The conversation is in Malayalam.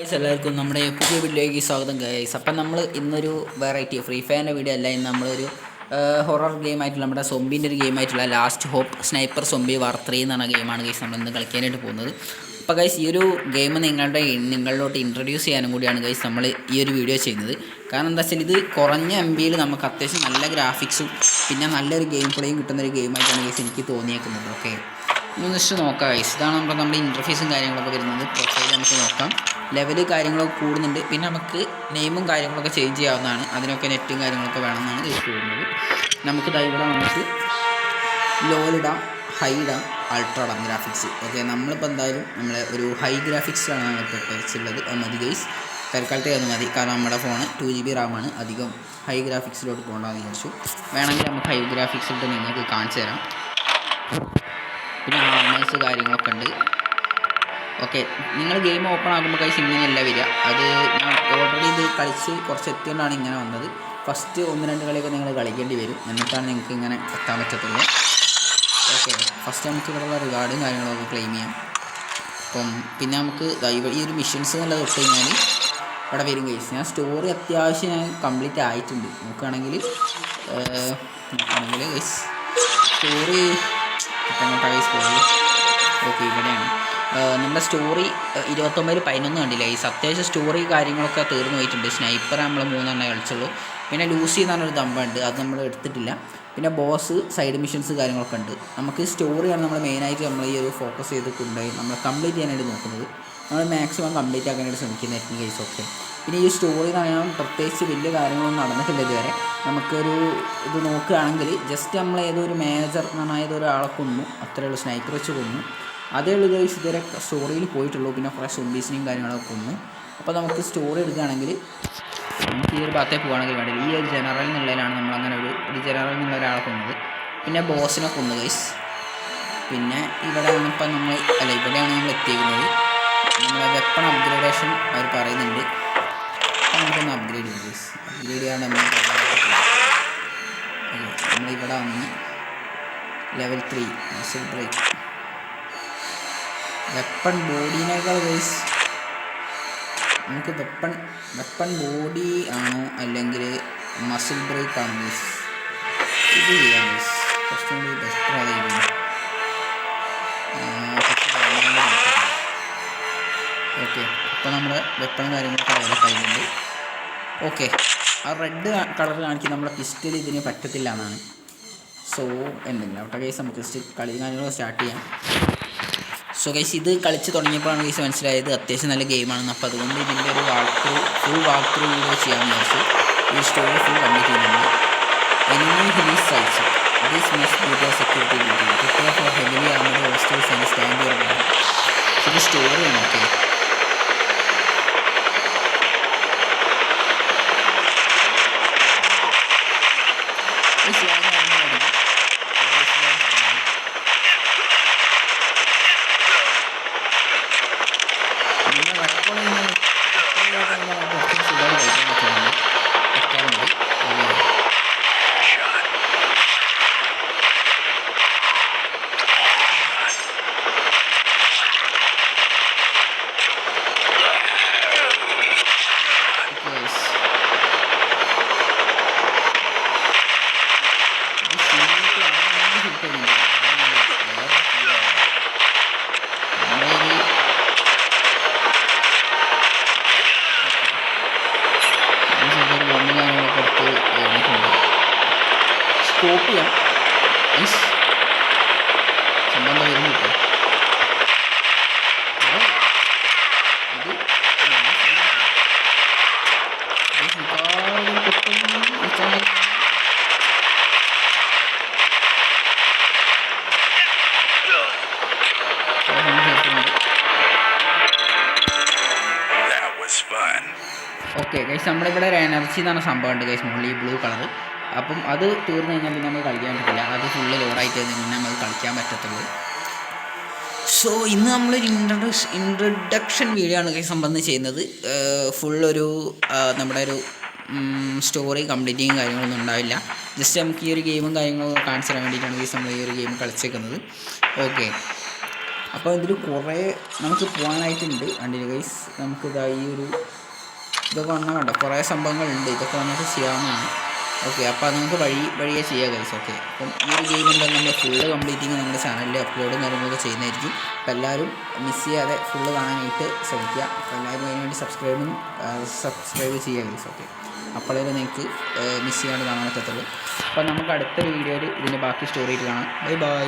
ഗൈസ് എല്ലാവർക്കും നമ്മുടെ പുതിയ വീഡിയോയിലേക്ക് സ്വാഗതം ഗൈസ് അപ്പം നമ്മൾ ഇന്നൊരു വെറൈറ്റി ഫ്രീ ഫയറിന്റെ വീഡിയോ അല്ല ഇന്ന് നമ്മളൊരു ഹൊറർ ഗെയിം ആയിട്ടുള്ള നമ്മുടെ സൊമ്പിന്റെ ഒരു ഗെയിം ആയിട്ടുള്ള last hope sniper zombie war three എന്ന് പറഞ്ഞ ഗെയിമാണ് ഗൈസ് നമ്മൾ ഇന്ന് കളിക്കാനായിട്ട് പോകുന്നത്. അപ്പോൾ ഗൈസ് ഈ ഒരു ഗെയിം നിങ്ങളുടെ നിങ്ങളിലോട്ട് ഇൻട്രൊഡ്യൂസ് ചെയ്യാനും കൂടിയാണ് ഗൈസ് നമ്മൾ ഈ ഒരു വീഡിയോ ചെയ്യുന്നത്. കാരണം എന്താ വെച്ചാൽ ഇത് കുറഞ്ഞ എം ബിയിൽ നമുക്ക് അത്യാവശ്യം നല്ല ഗ്രാഫിക്സും പിന്നെ നല്ലൊരു ഗെയിം പ്ലേയും കിട്ടുന്ന ഒരു ഗെയിമായിട്ടാണ് ഗൈസ് എനിക്ക് തോന്നിയേക്കുന്നത് ഓക്കെ ഒന്ന് ജസ്റ്റ് നോക്കാം ഗൈസ് ഇതാണ് നമ്മുടെ നമ്മുടെ ഇന്റർഫേസും കാര്യങ്ങളൊക്കെ വരുന്നത്. പ്രൊഫൈൽ നമുക്ക് നോക്കാം. ലെവൽ കാര്യങ്ങളൊക്കെ കൂടുന്നുണ്ട്. പിന്നെ നമുക്ക് നെയിമും കാര്യങ്ങളൊക്കെ ചേഞ്ച് ചെയ്യാവുന്നതാണ്. അതിനൊക്കെ നെറ്റും കാര്യങ്ങളൊക്കെ വേണമെന്നാണ് ഗൈസ് വരുന്നത്. നമുക്ക് ഇവിടെ നമുക്ക് ലോലിടാം ഹൈ ഇടാം അൾട്രാ ഇടാം ഗ്രാഫിക്സ് ഓക്കെ നമ്മളിപ്പോൾ എന്തായാലും നമ്മളെ ഒരു ഹൈ ഗ്രാഫിക്സിലാണ് നമ്മളിപ്പോൾ വെച്ചുള്ളത് മതി ഗൈസ് തൽക്കാലത്തെ അത് മതി. കാരണം നമ്മുടെ ഫോൺ ടു ജി ബി റാമാണ് അധികം ഹൈ ഗ്രാഫിക്സിലോട്ട് പോകണ്ടെന്ന് വിചാരിച്ചു. വേണമെങ്കിൽ നമുക്ക് ഹൈ ഗ്രാഫിക്സിലോട്ട് നിങ്ങൾക്ക് കാണിച്ചു തരാം. പിന്നെ ആർമേഴ്സ് കാര്യങ്ങളൊക്കെ ഉണ്ട്. ഓക്കെ നിങ്ങൾ ഗെയിം ഓപ്പൺ ആകുമ്പോൾ കൈസ് ഇങ്ങനെയല്ല വരിക. അത് ഞാൻ ഓൾറെഡി ഇത് കളിച്ച് കുറച്ച് എത്തിയതുകൊണ്ടാണ് ഇങ്ങനെ വന്നത്. ഫസ്റ്റ് ഒന്ന് രണ്ട് കളിയൊക്കെ നിങ്ങൾ കളിക്കേണ്ടി വരും. എന്നിട്ടാണ് നിങ്ങൾക്ക് ഇങ്ങനെ എത്താൻ പറ്റത്തുള്ളൂ. ഓക്കെ ഫസ്റ്റ് നമുക്ക് ഇവിടെയുള്ള റിവാർഡും കാര്യങ്ങളൊക്കെ ക്ലെയിം ചെയ്യാം. അപ്പം പിന്നെ നമുക്ക് ഈ ഒരു മിഷൻസ് എന്നുള്ളത് തൊട്ട് കഴിഞ്ഞാൽ ഇവിടെ വരും കേസ് ഞാൻ സ്റ്റോറി അത്യാവശ്യം ഞാൻ കംപ്ലീറ്റ് ആയിട്ടുണ്ട്. നോക്കുകയാണെങ്കിൽ നോക്കുകയാണെങ്കിൽ സ്റ്റോറി പോയി ഓക്കെ ഇവിടെയാണ്. നമ്മുടെ സ്റ്റോറി ഇരുപത്തൊമ്പതിൽ പതിനൊന്ന് കണ്ടില്ല? ഈ അത്യാവശ്യം സ്റ്റോറി കാര്യങ്ങളൊക്കെ തീർന്നു പോയിട്ടുണ്ട്. സ്നൈപ്പർ നമ്മൾ മൂന്നെണ്ണേ കളിച്ചുള്ളൂ. പിന്നെ ലൂസി എന്ന് പറഞ്ഞൊരു ദമ്പുണ്ട് അത് നമ്മൾ എടുത്തിട്ടില്ല. പിന്നെ ബോസ് സൈഡ് മിഷൻസ് കാര്യങ്ങളൊക്കെ ഉണ്ട്. നമുക്ക് സ്റ്റോറിയാണ് നമ്മൾ മെയിനായിട്ട് നമ്മൾ ഈ ഒരു ഫോക്കസ് ചെയ്ത് കൊണ്ടുപോയി നമ്മൾ കംപ്ലീറ്റ് ചെയ്യാനായിട്ട് നോക്കുന്നത്. നമ്മൾ മാക്സിമം കംപ്ലീറ്റ് ആക്കാനായിട്ട് ശ്രമിക്കുന്നതായിരിക്കും കേസൊക്കെ പിന്നെ ഈ സ്റ്റോറി എന്ന് പറയാൻ പ്രത്യേകിച്ച് വലിയ കാര്യങ്ങളൊന്നും നടന്നിട്ടില്ല ഇതുവരെ. നമുക്കൊരു ഇത് നോക്കുകയാണെങ്കിൽ ജസ്റ്റ് നമ്മൾ ഏതോ ഒരു മാനേജർ എന്ന് പറഞ്ഞാൽ ഏതോ ഒരാളെ കൊന്നു. അത്രയേ ഉള്ളൂ. സ്നൈപ്പർ വെച്ച് കൊന്നു. അതേ ഉള്ളൂ ഗൈസ് ഇതുവരെ സ്റ്റോറിയിൽ പോയിട്ടുള്ളൂ. പിന്നെ കുറേ സൊമ്പീസിനെയും കാര്യങ്ങളൊക്കെ ഒന്ന് അപ്പോൾ നമുക്ക് സ്റ്റോറി എടുക്കുകയാണെങ്കിൽ നമുക്ക് ഈ ഒരു ഭാഗത്തെ പോകുകയാണെങ്കിൽ വേണ്ടത് ഈ ഒരു ജനറൽ എന്നുള്ളതിലാണ് നമ്മൾ അങ്ങനെ ഒരു ഒരു ജനറൽ എന്നുള്ള ഒരാളെ കൊന്നത്. പിന്നെ ബോസിനെ കൊന്നു ഗൈസ് പിന്നെ ഇവിടെയാണ് ഇപ്പം നമ്മൾ അല്ല ഇവിടെയാണ് നമ്മൾ എത്തിയിരിക്കുന്നത്. നമ്മളെ വെപ്പൺ അപ്ഗ്രേഡേഷൻ അവർ പറയുന്നുണ്ട്. നമുക്കൊന്ന് അപ്ഗ്രേഡ് ചെയ്യും ഗൈസ് അപ്ഗ്രേഡ് ചെയ്യാൻ നമ്മൾ നമ്മളിവിടെ വന്ന് level three muscle break weapon ബോഡീനേക്കാൾ guys നമുക്ക് വെപ്പൺ വെപ്പൺ ബോഡി ആണോ അല്ലെങ്കിൽ മസിൽ ബ്രേക്ക് ആണ് ഗൈസ് ഇത് ചെയ്യാം ഗൈസ് കുറച്ചും കൂടി ബെറ്റർ ആയിരിക്കും ഓക്കെ ഇപ്പോൾ നമ്മുടെ വെപ്പൺ കാര്യങ്ങളൊക്കെ ഡെവലപ്പ് ആയിട്ടുണ്ട്. ഓക്കെ ആ റെഡ് കളർ കാണിക്കുന്ന നമ്മുടെ പിസ്റ്റൽ ഇതിന് പറ്റത്തില്ല എന്നാണ്. സോ എന്തെങ്കിലും അവിടെ കേസ് നമുക്ക് കളി കാര്യങ്ങളൊക്കെ സ്റ്റാർട്ട് ചെയ്യാം. സോ ഗൈസ് ഇത് കളിച്ച് തുടങ്ങിയപ്പോഴാണ് ഗൈസ് മനസ്സിലായത് അത്യാവശ്യം നല്ല ഗെയിമാണെന്ന്. അപ്പോൾ അതുകൊണ്ട് ഇതിന്റെ ഒരു walk through full walk through video ചെയ്യാമെന്ന് വിചാരിച്ചു ഈ സ്റ്റോറി ഫുൾ കംപ്ലീറ്റ് ചെയ്യുന്നുണ്ട്. Enemy has seized this must be security for heavily armed and stand ground ഇത് സ്റ്റോറിയാണ് ഓക്കെ സ്കോപ്പ് ചെയ്യാം Nice. സംഭവം എന്താ വരുന്നു ഇപ്പോൾ ഇത് Guys, മിക്കവാറും കുത്തും വെച്ചാൽ ചെയ്യാം was fun. ഓക്കെ ഗൈസ് നമ്മളിവിടെ ഒരു എനർജി എന്നാണ് സംഭവം ഉണ്ട് ഗൈസ് മുകളിൽ ഈ ബ്ലൂ കളർ അപ്പം അത് തീർന്നു കഴിഞ്ഞാൽ പിന്നെ നമുക്ക് കളിക്കാൻ പറ്റില്ല. അത് ഫുള്ള് ലോഡായിട്ട് പിന്നെ നമുക്ക് കളിക്കാൻ പറ്റത്തുള്ളൂ. സോ ഇന്ന് നമ്മളൊരു ഇൻട്രഡക്ഷൻ ഇൻട്രഡക്ഷൻ വീഡിയോ ആണ് സംബന്ധിച്ച് സംബന്ധം ചെയ്യുന്നത് ഫുള്ളൊരു നമ്മുടെ ഒരു സ്റ്റോറി കംപ്ലീറ്റിങ് കാര്യങ്ങളൊന്നും ഉണ്ടാവില്ല. ജസ്റ്റ് നമുക്ക് ഈ ഒരു ഗെയിമും കാര്യങ്ങളും കാണിച്ചു തരാൻ വേണ്ടിയിട്ടാണ് നമ്മൾ ഈ ഒരു ഗെയിം കളിച്ചേക്കുന്നത്. ഓക്കെ അപ്പോൾ ഇതിൽ കുറേ നമുക്ക് പോകാനായിട്ടുണ്ട്. കണ്ടില്ല ഗൈസ് നമുക്ക് ഇതാ ഈ ഒരു ഇതൊക്കെ വന്നാൽ കണ്ടോ? കുറേ സംഭവങ്ങളുണ്ട്. ഇതൊക്കെ വന്നിട്ട് ചെയ്യാവുന്നതാണ്. ഓക്കെ അപ്പോൾ അത് നമുക്ക് വഴി വഴിയെ ചെയ്യാം ഗൈസ് ഓക്കെ അപ്പം ഈ ഒരു ഗെയിം എന്താ നമ്മൾ ഫുള്ള് കംപ്ലീറ്റിങ് നമ്മുടെ ചാനലിൽ അപ്ലോഡും കാര്യങ്ങളൊക്കെ ചെയ്യുന്നതായിരിക്കും. അപ്പോൾ എല്ലാവരും മിസ് ചെയ്യാതെ ഫുള്ള് കാണാനായിട്ട് ശ്രമിക്കുക. അപ്പോൾ എല്ലാവരും അതിനുവേണ്ടി സബ്സ്ക്രൈബും സബ്സ്ക്രൈബ് ചെയ്യുക ഗൈസ് ഓക്കെ അപ്പോഴേ നിങ്ങൾക്ക് മിസ് ചെയ്യാണ്ട് കാണാൻ പറ്റത്തുള്ളൂ. അപ്പോൾ നമുക്ക് അടുത്തൊരു വീഡിയോയിൽ ഇതിന്റെ ബാക്കി സ്റ്റോറി ആയിട്ട് കാണാം. Bye bye